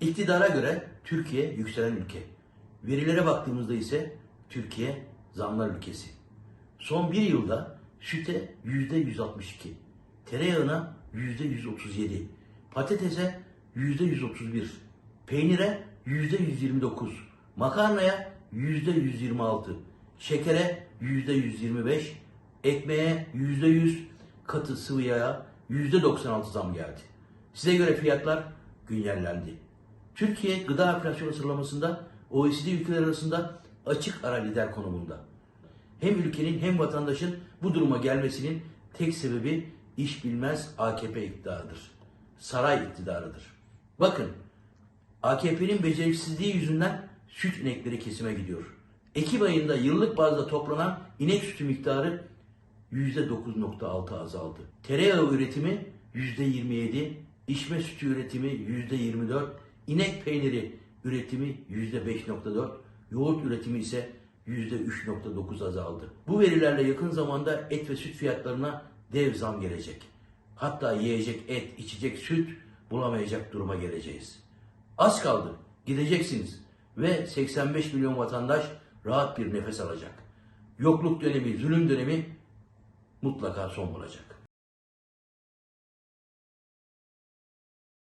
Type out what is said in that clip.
İktidara göre Türkiye yükselen ülke. Verilere baktığımızda ise Türkiye zamlar ülkesi. Son bir yılda süte yüzde 162, tereyağına yüzde 137, patatese yüzde 131, peynire yüzde 129, makarnaya yüzde 126, şekere yüzde 125, ekmeğe yüzde 100, katı sıvı yağa yüzde 96 zam geldi. Size göre fiyatlar güncellendi. Türkiye gıda enflasyonu sıralamasında OECD ülkeler arasında açık ara lider konumunda. Hem ülkenin hem vatandaşın bu duruma gelmesinin tek sebebi iş bilmez AKP iktidarıdır. Saray iktidarıdır. Bakın AKP'nin beceriksizliği yüzünden süt inekleri kesime gidiyor. Ekim ayında yıllık bazda toplanan inek sütü miktarı %9.6 azaldı. Tereyağı üretimi %27, içme sütü üretimi %24, inek peyniri üretimi %5.4, yoğurt üretimi ise %3.9 azaldı. Bu verilerle yakın zamanda et ve süt fiyatlarına dev zam gelecek. Hatta yiyecek et, içecek süt bulamayacak duruma geleceğiz. Az kaldı. Gideceksiniz. Ve 85 milyon vatandaş rahat bir nefes alacak. Yokluk dönemi, zulüm dönemi mutlaka son bulacak.